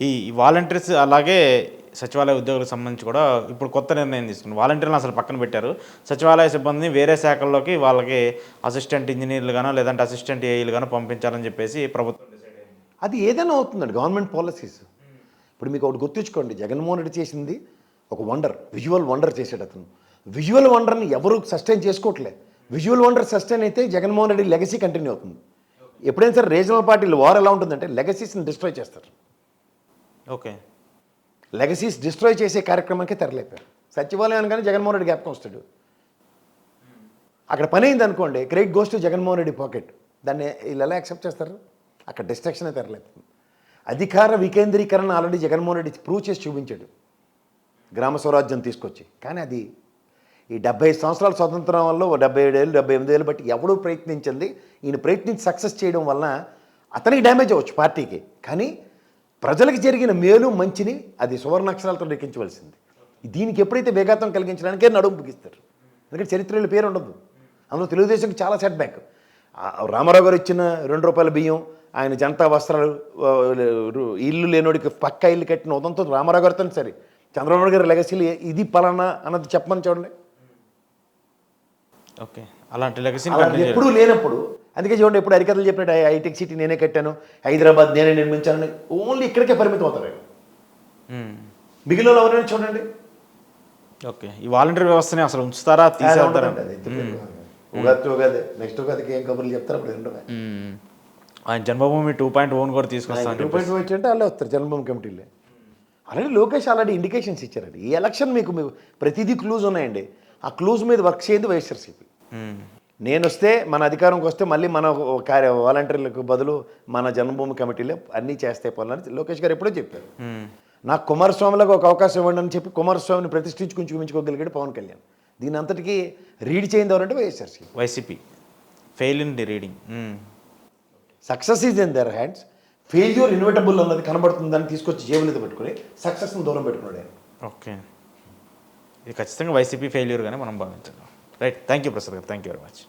ఈ వాలంటీర్స్ అలాగే సచివాలయ ఉద్యోగులకు సంబంధించి కూడా ఇప్పుడు కొత్త నిర్ణయం తీసుకుని వాలంటీర్లను అసలు పక్కన పెట్టారు. సచివాలయ సిబ్బందిని వేరే శాఖల్లోకి వాళ్ళకి అసిస్టెంట్ ఇంజనీర్లు గానో లేదంటే అసిస్టెంట్ ఏఈలు గానో పంపించాలని చెప్పేసి ప్రభుత్వం అది ఏదైనా అవుతుందండి గవర్నమెంట్ పాలసీస్. ఇప్పుడు మీకు ఒకటి గుర్తుంచుకోండి. జగన్మోహన్ రెడ్డి చేసింది ఒక వండర్ విజువల్ వండర్ చేశాడు అతను. విజువల్ వండర్ని ఎవరు సస్టైన్ చేసుకోవట్లే. విజువల్ వండర్ సస్టైన్ అయితే జగన్మోహన్ రెడ్డి లెగసీ కంటిన్యూ అవుతుంది. ఎప్పుడైనా సరే రీజనల్ పార్టీలు వార్ ఎలా ఉంటుందంటే లెగసీస్ని డిస్ట్రాయ్ చేస్తారు. ఓకే. లెగసీస్ డిస్ట్రాయ్ చేసే కార్యక్రమానికి తెరలేపారు. సచివాలయాన్ని కానీ జగన్మోహన్ రెడ్డి జ్ఞాపకం వస్తాడు. అక్కడ పని అయింది అనుకోండి credit goes to Jaganmohan Reddy pocket. దాన్ని వీళ్ళు ఎలా యాక్సెప్ట్ చేస్తారు? అక్కడ డిస్ట్రక్షనే తెరలేపుతుంది అధికార వికేంద్రీకరణ ఆల్రెడీ జగన్మోహన్ రెడ్డి ప్రూవ్ చేసి చూపించాడు. గ్రామ స్వరాజ్యం తీసుకొచ్చి. కానీ అది ఈ డెబ్బై సంవత్సరాల స్వతంత్రం వల్ల డెబ్బై ఏడేళ్ళు డెబ్బై ఎనిమిది ఏళ్ళు బట్టి ఎవడూ ప్రయత్నించింది. ఈయన ప్రయత్నించి సక్సెస్ చేయడం వలన అతనికి డ్యామేజ్ అవ్వచ్చు పార్టీకి. కానీ ప్రజలకు జరిగిన మేలు మంచిని అది సువర్ణాక్షరాలతో లెక్కించవలసింది. దీనికి ఎప్పుడైతే వేగాతం కలిగించడానికే నడుము బిగిస్తారు ఎందుకంటే చరిత్రలో పేరు ఉండదు. అందులో తెలుగుదేశంకి చాలా సెట్ బ్యాక్ రామారావు గారు ఇచ్చిన రెండు రూపాయల బియ్యం ఆయన జనతా వస్త్రాలు ఇల్లు లేనోడికి పక్క ఇల్లు కట్టిన ఉదంతో రామారావు గారితో సరే. చంద్రబాబు గారి లెగసీలు ఇది పలానా అన్నది చెప్పమని చూడండి. ఓకే. అలాంటి లెగసీని కంటిన్యూ ఎప్పుడూ లేనప్పుడు. అందుకే చూడండి ఎప్పుడు హరికథలు చెప్పినట్టు హైటెక్ సిటీ నేనే కట్టాను హైదరాబాద్ నేనే నిర్మించాను ఓన్లీ ఇక్కడికే పరిమితం అవుతారు. మిగిలిన ఎవరైనా చూడండి. ఓకే. ఈ వాలంటీర్ వ్యవస్థని అసలు ఉంచుతారా తీసేస్తారా. ఉగాది ఉగాది నెక్స్ట్ ఉగాదికి ఏం కబుర్లు చెప్తారు అప్పుడు ఏంటో. ఆయన జన్మభూమి టూ పాయింట్ ఓన్ కూడా తీసుకొస్తాను టూ పాయింట్ వచ్చి అంటే వాళ్ళే వస్తారు జన్మభూమి కమిటీలే. ఆల్రెడీ లోకేష్ ఆల్రెడీ ఇండికేషన్స్ ఇచ్చారండి. ఈ ఎలక్షన్ మీకు మీకు ప్రతిదీ క్లూజ్ ఉన్నాయండి. ఆ క్లూజ్ మీద వర్క్ చేయండి వైఎస్ఆర్సీపీ. నేను వస్తే మన అధికారంకి వస్తే మళ్ళీ మన కార్య వాలంటీర్లకు బదులు మన జన్మభూమి కమిటీలే అన్నీ చేస్తే పనులని లోకేష్ గారు ఎప్పుడో చెప్పారు. నాకు కుమారస్వామిలకు ఒక అవకాశం ఇవ్వండి అని చెప్పి కుమారస్వామిని ప్రతిష్ఠించుకుని చూపించుకోగలిగాడు పవన్ కళ్యాణ్. దీని అంతటికీ రీడ్ చేయింది ఎవరంటే YSRC YCP. Fail in the reading success is in their hands failure inevitable అన్నది కనబడుతుందని తీసుకొచ్చి జేబులతో పెట్టుకుని సక్సెస్ని దూరం పెట్టుకున్నాడు ఓకే ఇది ఖచ్చితంగా వైసీపీ ఫెయిల్యూర్గానే మనం భావించాలి Right. Thank you, Professor. Thank you very much.